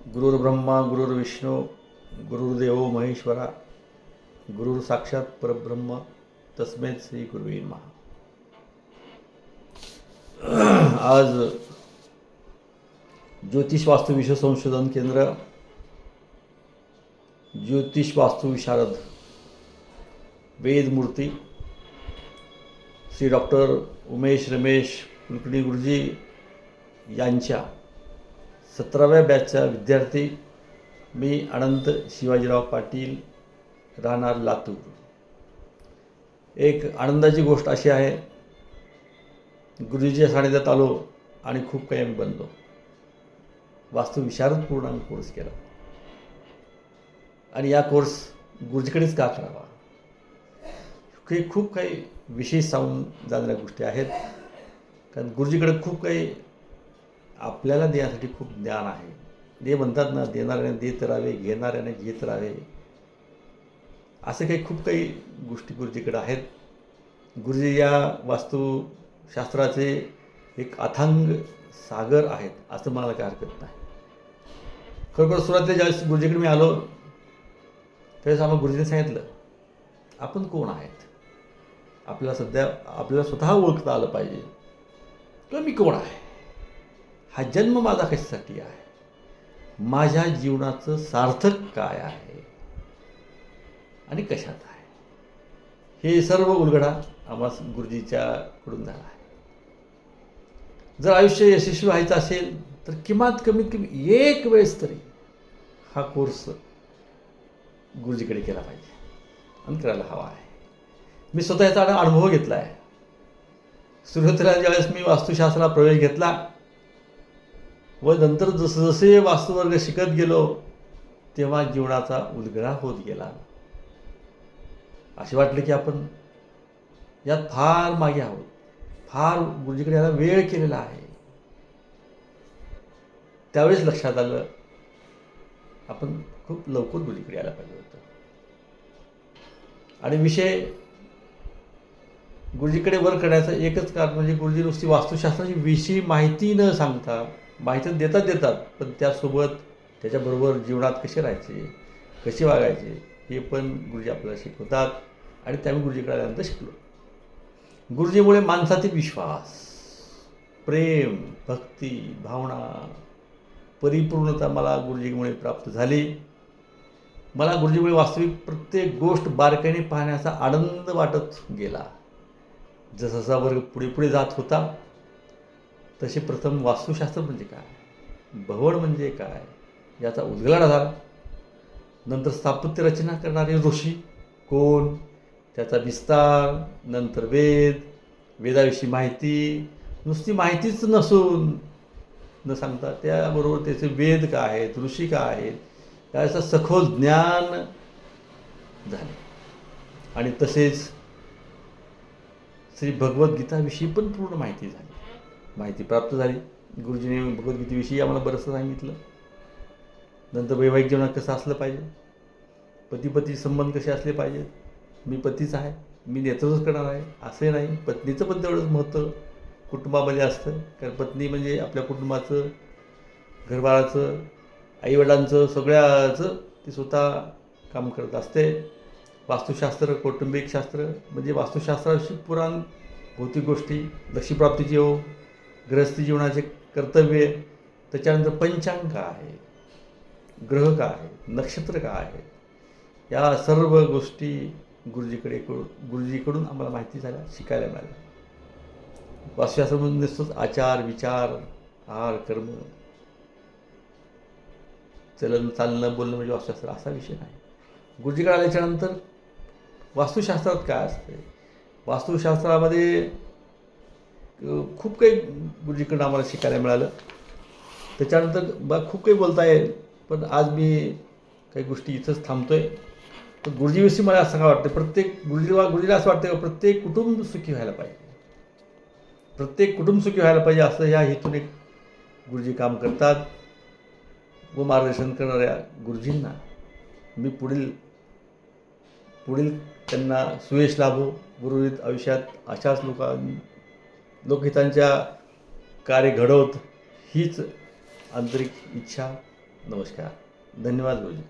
गुरुर्ब्रह्मा गुरुर्विष्णू गुरुर्देव महेश्वरा गुरुर साक्षात परब्रह्म तस्मेत श्री गुरुवे महा आज ज्योतिष वास्तु संशोधन केंद्र ज्योतिष वास्तु विशारद वेदमूर्ती श्री डॉक्टर उमेश रमेश कुलकर्णी गुरुजी यांच्या सतराव्या बॅचचा विद्यार्थी मी अनंत शिवाजीराव पाटील राहणार लातूर. एक आनंदाची गोष्ट अशी आहे गुरुजीच्या सानिध्यात आलो आणि खूप काही आम्ही बनलो. वास्तुविशारद पूर्ण आम्ही कोर्स केला. आणि या कोर्स गुरुजीकडेच का करावा? हे खूप काही विशेष सांगून जाणाऱ्या गोष्टी आहेत. कारण गुरुजीकडे खूप काही आपल्याला देण्यासाठी खूप ज्ञान आहे. दे म्हणतात ना देणाऱ्याने देत राहावे घेणाऱ्याने घेत राहावे. असे काही खूप काही गोष्टी गुरुजीकडे आहेत. गुरुजी या वास्तुशास्त्राचे एक अथांग सागर आहेत असं मला काही हरकत नाही. खरोखर सुरुवातीला ज्यावेळेस गुरुजीकडे मी आलो त्यावेळेस आम्हाला गुरुजीने सांगितलं आपण कोण आहेत? आपल्याला सध्या आपल्याला स्वतः ओळखता आलं पाहिजे. किंवा मी कोण आहे? हा जन्म माझा कशासाठी आहे? माझ्या जीवनाचं सार्थक काय आहे? आणि कशात आहे? हे सर्व उलगडा आम्हाला गुरुजीच्याकडून झाला आहे. जर आयुष्य यशस्वी व्हायचं असेल तर किमान कमीत कमी एक वेळेस तरी हा कोर्स गुरुजीकडे केला पाहिजे. आणि करायला हवा आहे. मी स्वतः याचा अनुभव घेतला आहे सुरुवातीला ज्यावेळेस मी वास्तुशास्त्राला प्रवेश घेतला व नंतर जसं जसे वास्तुवर्ग शिकत गेलो तेव्हा जीवनाचा उलगडा होत गेला. असे वाटले की आपण यात फार मागे आहोत. फार गुरुजीकडे याला वेळ केलेला आहे. त्यावेळेस लक्षात आलं आपण खूप लवकर गुरुजीकडे यायला पाहिजे होतं. आणि विषय गुरुजीकडे वर करण्याचं एकच कारण म्हणजे गुरुजी नुसती वास्तुशास्त्राची विषयी माहिती न सांगता माहिती देतात देतात. पण त्यासोबत त्याच्याबरोबर जीवनात कसे राहायचे कसे वागायचे हे पण गुरुजी आपल्याला शिकवतात. आणि त्यामुळे गुरुजीकडे आल्यानंतर शिकलो. गुरुजीमुळे माणसातील विश्वास प्रेम भक्ती भावना परिपूर्णता मला गुरुजीमुळे प्राप्त झाली. मला गुरुजीमुळे वास्तविक प्रत्येक गोष्ट बारकाईने पाहण्याचा आनंद वाटत गेला. जसा वर्ग पुढे पुढे जात होता तसे प्रथम वास्तुशास्त्र म्हणजे काय? भवन म्हणजे काय? याचा उद्गलाडा झाला नंतर स्थापत्य रचना करणारे ऋषी कोण? त्याचा विस्तार नंतर वेद वेदाविषयी माहिती. नुसती माहितीच नसून न सांगता त्याबरोबर त्याचे वेद काय आहेत ऋषी काय आहेत याचं सखोल ज्ञान झाले. आणि तसेच श्री भगवद्गीताविषयी पण पूर्ण माहिती झाली. माहिती प्राप्त झाली. गुरुजीने भगवद्गीतेविषयी आम्हाला बरंचसं सांगितलं. नंतर वैवाहिक जीवनात कसं असलं पाहिजे? पती पती संबंध कसे असले पाहिजेत? मी पतीच आहे. मी नेतृत्वच करणार आहे. असे नाही. पत्नीचं पण तेवढंच महत्त्व कुटुंबामध्ये असतं. कारण पत्नी म्हणजे आपल्या कुटुंबाचं घरबाळाचं आईवडिलांचं सगळ्याचं ती स्वतः काम करत असते. वास्तुशास्त्र कौटुंबिक शास्त्र म्हणजे वास्तुशास्त्राशी पुराण भौतिक गोष्टी लक्ष्मीप्राप्तीचे योग गृहस्थी जीवनाचे कर्तव्य त्याच्यानंतर पंचांग काय आहे. ग्रह का आहे? नक्षत्र का आहे? या सर्व गोष्टी गुरुजीकडे गुरुजीकडून आम्हाला माहिती झाल्या शिकायला मिळाल्या. वास्तुशास्त्रामध्ये नुसतंच आचार विचार आहार कर्म. चलन चालणं बोलणं म्हणजे वास्तुशास्त्र असा विषय नाही. गुरुजीकडे आल्याच्यानंतर वास्तुशास्त्रात काय असते वास्तुशास्त्रामध्ये खूप काही गुरुजीकडं आम्हाला शिकायला मिळालं. त्याच्यानंतर बा खूप काही बोलता येईल पण आज मी काही गोष्टी इथंच थांबतो आहे तर गुरुजीविषयी मला असं काय वाटतं प्रत्येक गुरुजी गुरुजीला असं वाटतं की प्रत्येक कुटुंब सुखी व्हायला पाहिजे? प्रत्येक कुटुंब सुखी व्हायला पाहिजे असं ह्या हेतून एक गुरुजी काम करतात व मार्गदर्शन करणाऱ्या गुरुजींना मी पुढील पुढील त्यांना सुयश लाभो गुरुहित आयुष्यात अशाच लोकां लोकहितांच्या कार्य घडवत हीच आंतरिक इच्छा. नमस्कार. धन्यवाद गुरुजी.